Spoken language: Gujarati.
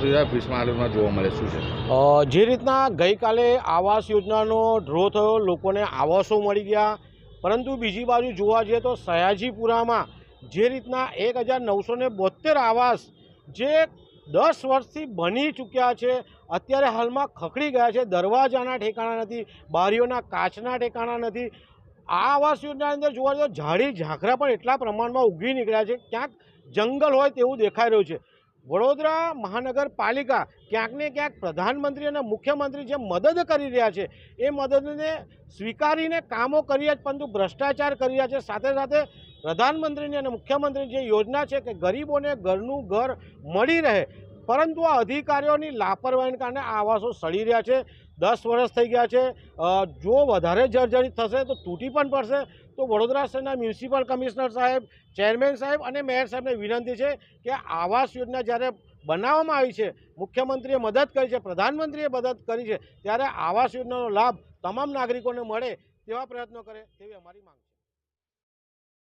સુવિધા ભીષ્મ આલમમાં જોવા મળે શું છે? જે રીતના ગઈકાલે આવાસ યોજનાનો ડ્રો થયો, લોકોને આવાસો મળી ગયા. પરંતુ બીજી બાજુ જોવા જઈએ તો સયાજીપુરામાં જે રીતના એક હજાર નવસો બોતેર આવાસ જે દસ વર્ષથી બની ચૂક્યા છે, અત્યારે હાલમાં ખખડી ગયા છે. દરવાજાના ઠેકાણા નથી, બારીઓના કાચના ઠેકાણા નથી. આ આવાસ યોજનાની અંદર જોવા તો ઝાડી ઝાંખરા પણ એટલા પ્રમાણમાં ઉગી નીકળ્યા છે. ક્યાંક જંગલ હોય તેવું દેખાઈ રહ્યું છે. વડોદરા મહાનગરપાલિકા ક્યાંક ને ક્યાંક પ્રધાનમંત્રી અને મુખ્યમંત્રી જે મદદ કરી રહ્યા છે, એ મદદને સ્વીકારીને કામો કરી રહ્યા છે પરંતુ ભ્રષ્ટાચાર કરી રહ્યા છે. સાથે સાથે પ્રધાનમંત્રીની અને મુખ્યમંત્રીની જે યોજના છે કે ગરીબોને ઘરનું ઘર મળી રહે પરંતુ આ અધિકારીઓની લાપરવાહીને કારણે આવાસો સડી રહ્યા છે. દસ વર્ષ થઈ ગયા છે. જો વધારે જર્જરિત થશે તો તૂટી પણ પડશે. તો વડોદરા શહેરના મ્યુનિસિપલ કમિશનર સાહેબ, ચેરમેન સાહેબ અને મેયર સાહેબને વિનંતી છે કે આવાસ યોજના જ્યારે બનાવવામાં આવી છે, મુખ્યમંત્રીએ મદદ કરી છે, પ્રધાનમંત્રીએ મદદ કરી છે, ત્યારે આવાસ યોજનાનો લાભ તમામ નાગરિકોને મળે તેવા પ્રયત્નો કરે તેવી અમારી માંગ છે.